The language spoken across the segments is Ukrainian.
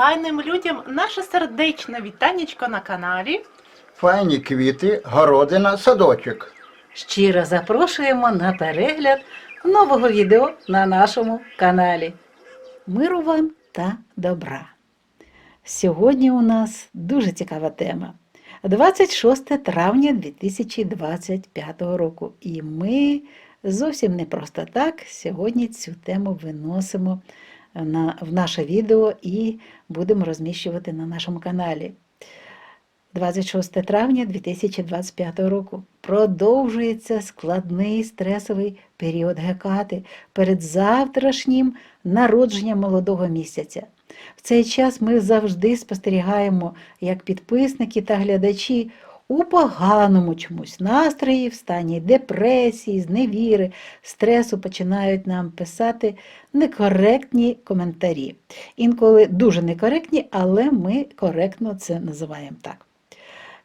файним людям наше сердечне вітанечко на каналі. Файні квіти, городина, садочок. Щиро запрошуємо на перегляд нового відео на нашому каналі. Миру вам та добра. Сьогодні у нас дуже цікава тема. 26 травня 2025 року. І ми зовсім не просто так сьогодні цю тему виносимо на, в наше відео і будемо розміщувати на нашому каналі. 26 травня 2025 року продовжується складний стресовий період Гекати перед завтрашнім народженням молодого місяця. В цей час ми завжди спостерігаємо, як підписники та глядачі у поганому чомусь настрої, в стані депресії, зневіри, стресу починають нам писати некоректні коментарі. Інколи дуже некоректні, але ми коректно це називаємо так.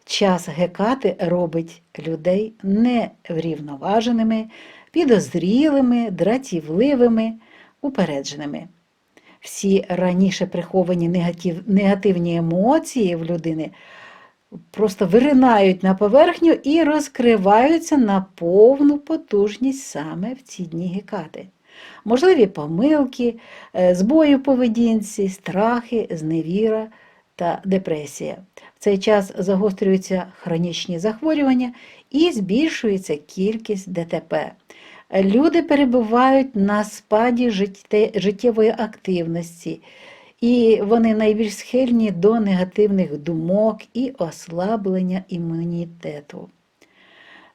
Час гекати робить людей неврівноваженими, підозрілими, дратівливими, упередженими. Всі раніше приховані негатив, негативні емоції в людини просто виринають на поверхню і розкриваються на повну потужність саме в ці дні гекати. Можливі помилки, е, збої в поведінці, страхи, зневіра та депресія. В цей час загострюються хронічні захворювання і збільшується кількість ДТП. Люди перебувають на спаді життєвої активності, і вони найбільш схильні до негативних думок і ослаблення імунітету.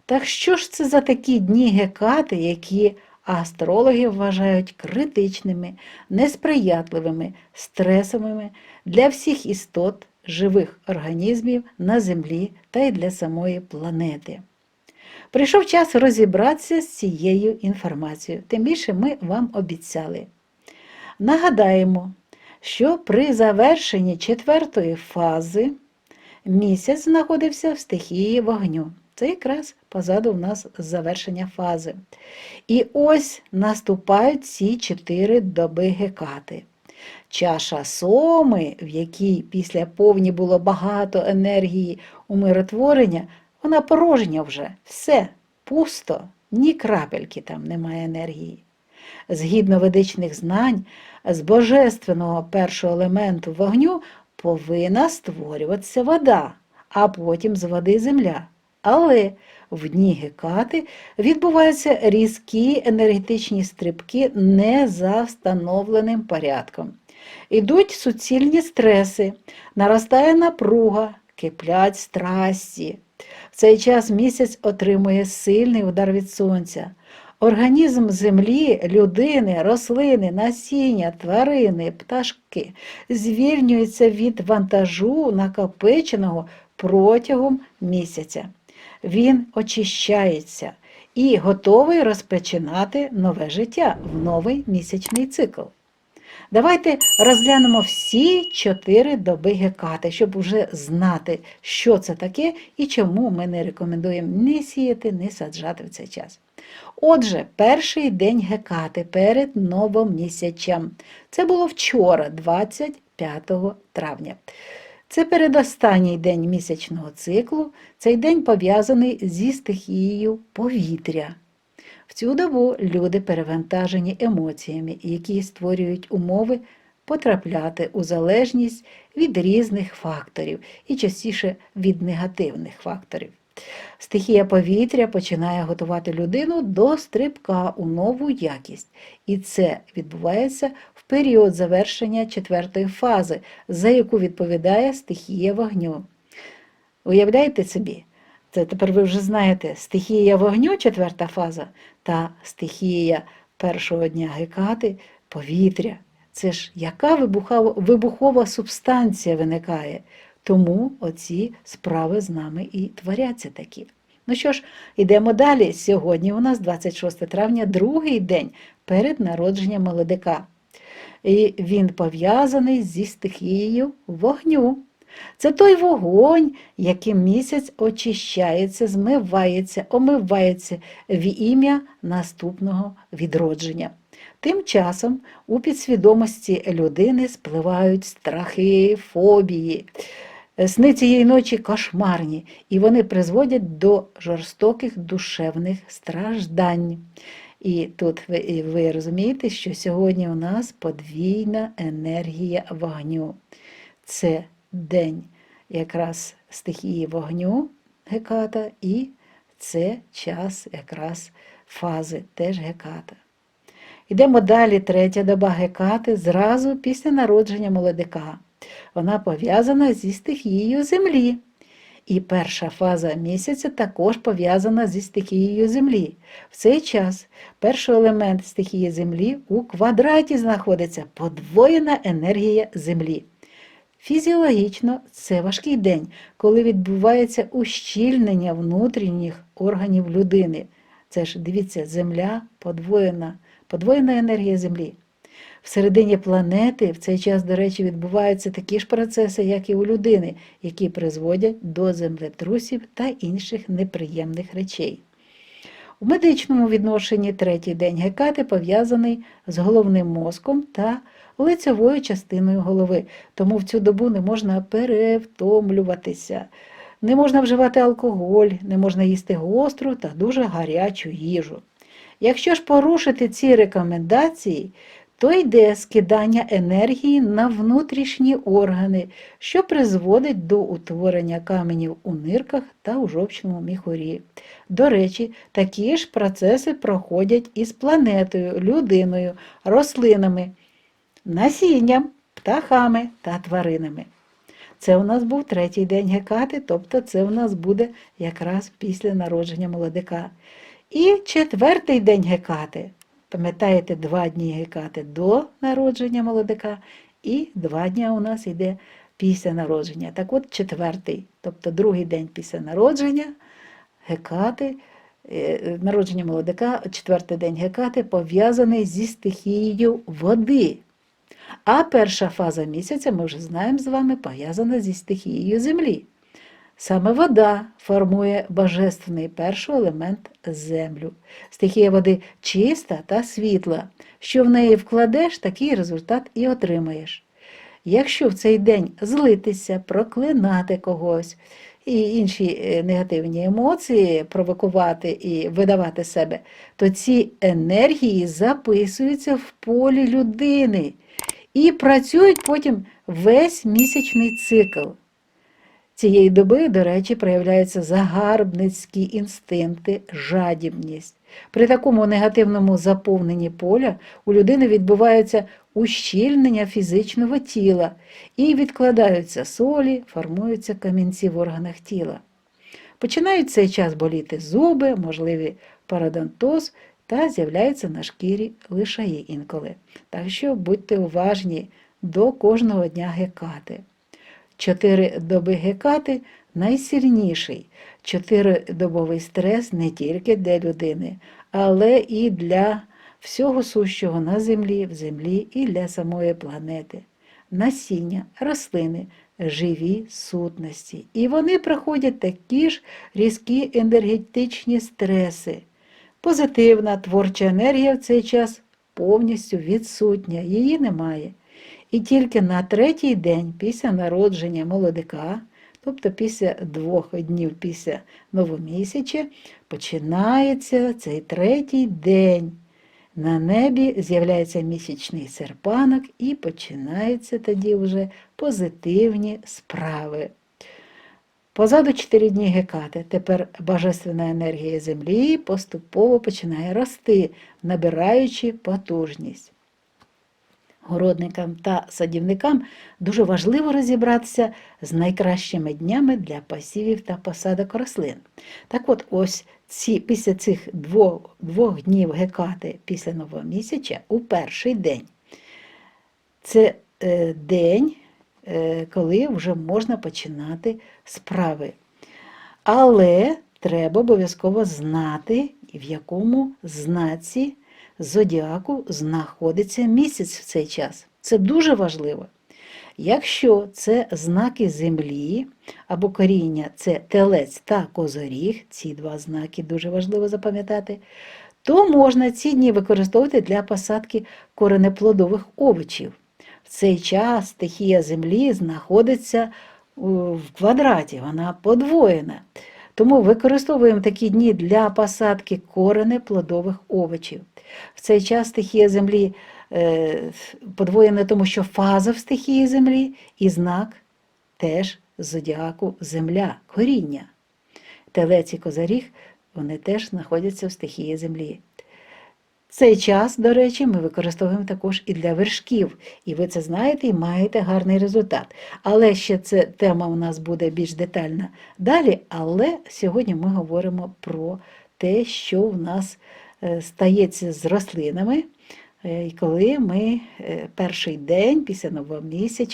Так що ж це за такі дні гекати, які астрологи вважають критичними, несприятливими, стресовими для всіх істот живих організмів на Землі та й для самої планети? Прийшов час розібратися з цією інформацією, тим більше ми вам обіцяли. Нагадаємо, що при завершенні четвертої фази місяць знаходився в стихії вогню. Це якраз позаду в нас завершення фази. І ось наступають ці чотири доби гекати. Чаша соми, в якій після повні було багато енергії умиротворення, вона порожня вже, все, пусто, ні крапельки там немає енергії. Згідно ведичних знань, з божественного першого елементу вогню повинна створюватися вода, а потім з води земля. Але в дні гекати відбуваються різкі енергетичні стрибки не за встановленим порядком. Ідуть суцільні стреси, наростає напруга, киплять страсті. В цей час місяць отримує сильний удар від сонця. Організм землі, людини, рослини, насіння, тварини, пташки звільнюється від вантажу, накопиченого протягом місяця. Він очищається і готовий розпочинати нове життя в новий місячний цикл. Давайте розглянемо всі чотири доби гекати, щоб вже знати, що це таке і чому ми не рекомендуємо не сіяти, не саджати в цей час. Отже, перший день гекати перед новим місячем. Це було вчора, 25 травня. Це передостанній день місячного циклу. Цей день пов'язаний зі стихією повітря. В цю добу люди перевантажені емоціями, які створюють умови потрапляти у залежність від різних факторів і частіше від негативних факторів. Стихія повітря починає готувати людину до стрибка у нову якість, і це відбувається в період завершення четвертої фази, за яку відповідає стихія вогню. Уявляєте собі? Це тепер ви вже знаєте стихія вогню, четверта фаза, та стихія першого дня гекати повітря. Це ж яка вибухова, субстанція виникає? Тому оці справи з нами і творяться такі. Ну що ж, йдемо далі. Сьогодні у нас 26 травня, другий день перед народженням молодика. І він пов'язаний зі стихією вогню. Це той вогонь, яким місяць очищається, змивається, омивається в ім'я наступного відродження. Тим часом у підсвідомості людини спливають страхи, фобії. Сни цієї ночі кошмарні, і вони призводять до жорстоких душевних страждань. І тут ви, ви розумієте, що сьогодні у нас подвійна енергія вогню. Це день якраз стихії вогню Геката, і це час якраз фази теж Геката. Йдемо далі, третя доба Гекати зразу після народження молодика. Вона пов'язана зі стихією Землі. І перша фаза місяця також пов'язана зі стихією Землі. В цей час перший елемент стихії Землі у квадраті знаходиться подвоєна енергія Землі. Фізіологічно це важкий день, коли відбувається ущільнення внутрішніх органів людини. Це ж дивіться, Земля подвоєна, подвоєна енергія Землі. Всередині планети в цей час, до речі, відбуваються такі ж процеси, як і у людини, які призводять до землетрусів та інших неприємних речей. У медичному відношенні третій день Гекати пов'язаний з головним мозком та лицевою частиною голови, тому в цю добу не можна перевтомлюватися. Не можна вживати алкоголь, не можна їсти гостру та дуже гарячу їжу. Якщо ж порушити ці рекомендації, то йде скидання енергії на внутрішні органи, що призводить до утворення каменів у нирках та у жовчному міхурі. До речі, такі ж процеси проходять і з планетою, людиною, рослинами, насінням, птахами та тваринами. Це у нас був третій день Гекати, тобто це у нас буде якраз після народження молодика. І четвертий день Гекати. Пам'ятаєте, два дні Гекати до народження молодика, і два дні у нас йде після народження. Так от четвертий, тобто другий день після народження Гекати, е, народження молодика, четвертий день Гекати пов'язаний зі стихією води. А перша фаза місяця, ми вже знаємо з вами, пов'язана зі стихією землі. Саме вода формує божественний перший елемент землю. Стихія води чиста та світла. Що в неї вкладеш, такий результат і отримаєш. Якщо в цей день злитися, проклинати когось і інші е, негативні емоції провокувати і видавати себе, то ці енергії записуються в полі людини і працюють потім весь місячний цикл. Цієї доби, до речі, проявляються загарбницькі інстинкти, жадібність. При такому негативному заповненні поля у людини відбувається ущільнення фізичного тіла і відкладаються солі, формуються камінці в органах тіла. Починають цей час боліти зуби, можливий парадонтоз та з'являються на шкірі лишаї інколи. Так що будьте уважні до кожного дня гекати. Чотири доби гекати найсильніший. Чотиридобовий стрес не тільки для людини, але і для всього сущого на землі, в землі і для самої планети. Насіння, рослини, живі сутності. І вони проходять такі ж різкі енергетичні стреси. Позитивна творча енергія в цей час повністю відсутня, її немає. І тільки на третій день після народження молодика, тобто після двох днів після новомісяча, починається цей третій день. На небі з'являється місячний серпанок і починаються тоді вже позитивні справи. Позаду чотири дні гекати. Тепер божественна енергія землі поступово починає рости, набираючи потужність. Городникам та садівникам дуже важливо розібратися з найкращими днями для посівів та посадок рослин. Так от, ось ці, після цих двох, двох днів гекати після новомісяча у перший день. Це е, день, е, коли вже можна починати справи. Але треба обов'язково знати, в якому знаці зодіаку знаходиться місяць в цей час. Це дуже важливо. Якщо це знаки землі або коріння це телець та козоріг, ці два знаки дуже важливо запам'ятати, то можна ці дні використовувати для посадки коренеплодових овочів. В цей час стихія землі знаходиться в квадраті, вона подвоєна. Тому використовуємо такі дні для посадки коренеплодових овочів. В цей час стихія землі е, подвоєна, тому що фаза в стихії землі і знак теж зодіаку земля, коріння. Телець і козаріг вони теж знаходяться в стихії землі. Цей час, до речі, ми використовуємо також і для вершків, і ви це знаєте і маєте гарний результат. Але ще ця тема у нас буде більш детальна далі. Але сьогодні ми говоримо про те, що в нас стається з рослинами, е, і коли ми е, перший день після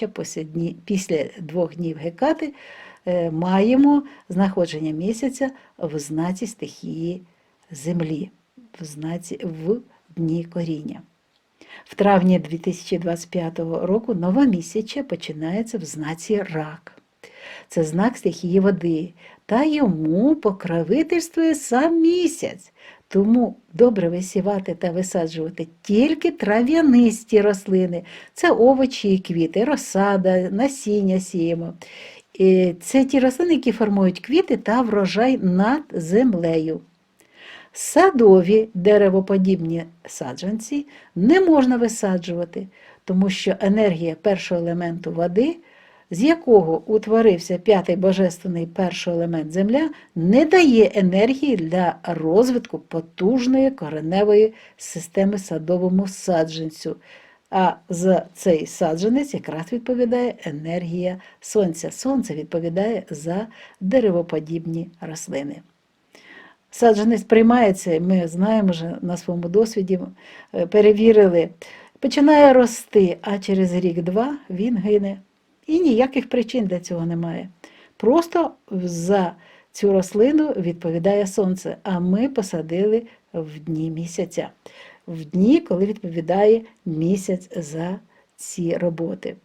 після, дні, після двох днів гекати, е, маємо знаходження місяця в знаці стихії землі, в знаці в дні коріння. В травні 2025 року новомісяче починається в знаці рак. Це знак стихії води, та йому покровительствує сам місяць. Тому добре висівати та висаджувати тільки трав'янисті рослини. Це овочі і квіти, розсада, насіння сіємо. Це ті рослини, які формують квіти та врожай над землею. Садові деревоподібні саджанці не можна висаджувати, тому що енергія першого елементу води, з якого утворився п'ятий божественний перший елемент земля, не дає енергії для розвитку потужної кореневої системи садовому саджанцю. А за цей саджанець якраз відповідає енергія сонця. Сонце відповідає за деревоподібні рослини. Саджанець приймається, ми знаємо вже на своєму досвіді, е, перевірили, починає рости, а через рік-два він гине. І ніяких причин для цього немає. Просто за цю рослину відповідає сонце, а ми посадили в дні місяця, в дні, коли відповідає місяць за ці роботи.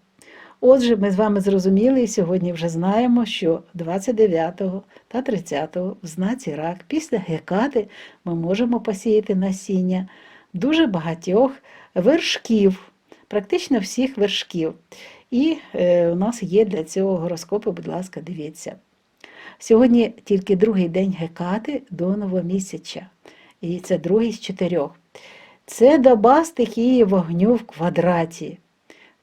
Отже, ми з вами зрозуміли і сьогодні вже знаємо, що 29 та 30 в знаці рак після гекати ми можемо посіяти насіння дуже багатьох вершків, практично всіх вершків. І е, у нас є для цього гороскопи, будь ласка, дивіться. Сьогодні тільки другий день гекати до новомісяча. І це другий з чотирьох. Це доба стихії вогню в квадраті.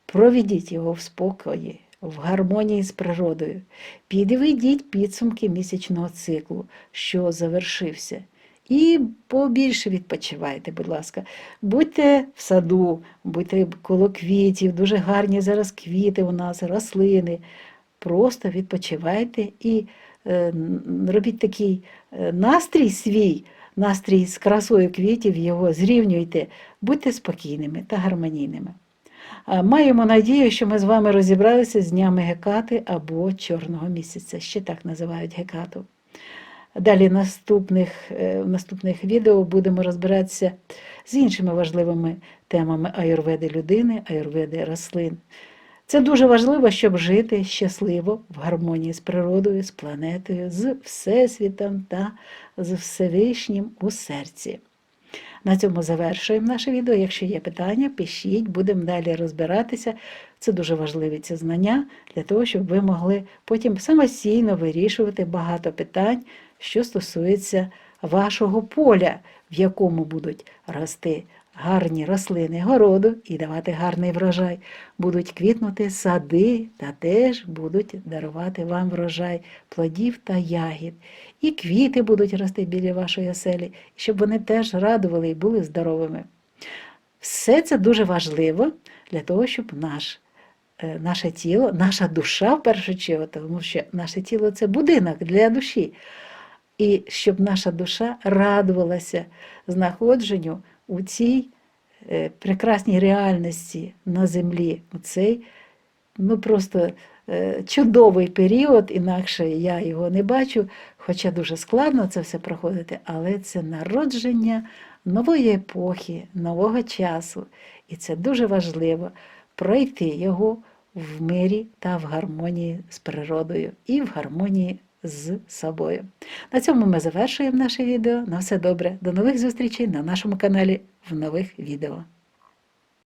Проведіть його в спокої, в гармонії з природою. Підведіть підсумки місячного циклу, що завершився. І побільше відпочивайте, будь ласка. Будьте в саду, будьте коло квітів, дуже гарні зараз квіти у нас, рослини. Просто відпочивайте і е, робіть такий е, настрій свій, настрій з красою квітів, його зрівнюйте, будьте спокійними та гармонійними. Маємо надію, що ми з вами розібралися з днями Гекати або Чорного місяця, ще так називають Гекату. Далі наступних, е, в наступних відео будемо розбиратися з іншими важливими темами аюрведи людини, аюрведи рослин. Це дуже важливо, щоб жити щасливо в гармонії з природою, з планетою, з Всесвітом та з Всевишнім у серці. На цьому завершуємо наше відео. Якщо є питання, пишіть, будемо далі розбиратися. Це дуже важливі ці знання для того, щоб ви могли потім самостійно вирішувати багато питань, що стосується вашого поля, в якому будуть рости гарні рослини городу і давати гарний врожай, будуть квітнути сади та теж будуть дарувати вам врожай плодів та ягід. І квіти будуть рости біля вашої оселі, щоб вони теж радували і були здоровими. Все це дуже важливо для того, щоб наш, е, наше тіло, наша душа в першу чергу, тому що наше тіло це будинок для душі. І щоб наша душа радувалася знаходженню у цій е, прекрасній реальності на землі, у цей ну просто е, чудовий період, інакше я його не бачу, хоча дуже складно це все проходити, але це народження нової епохи, нового часу. І це дуже важливо пройти його в мирі та в гармонії з природою і в гармонії з собою. На цьому ми завершуємо наше відео. На все добре. До нових зустрічей на нашому каналі в нових відео.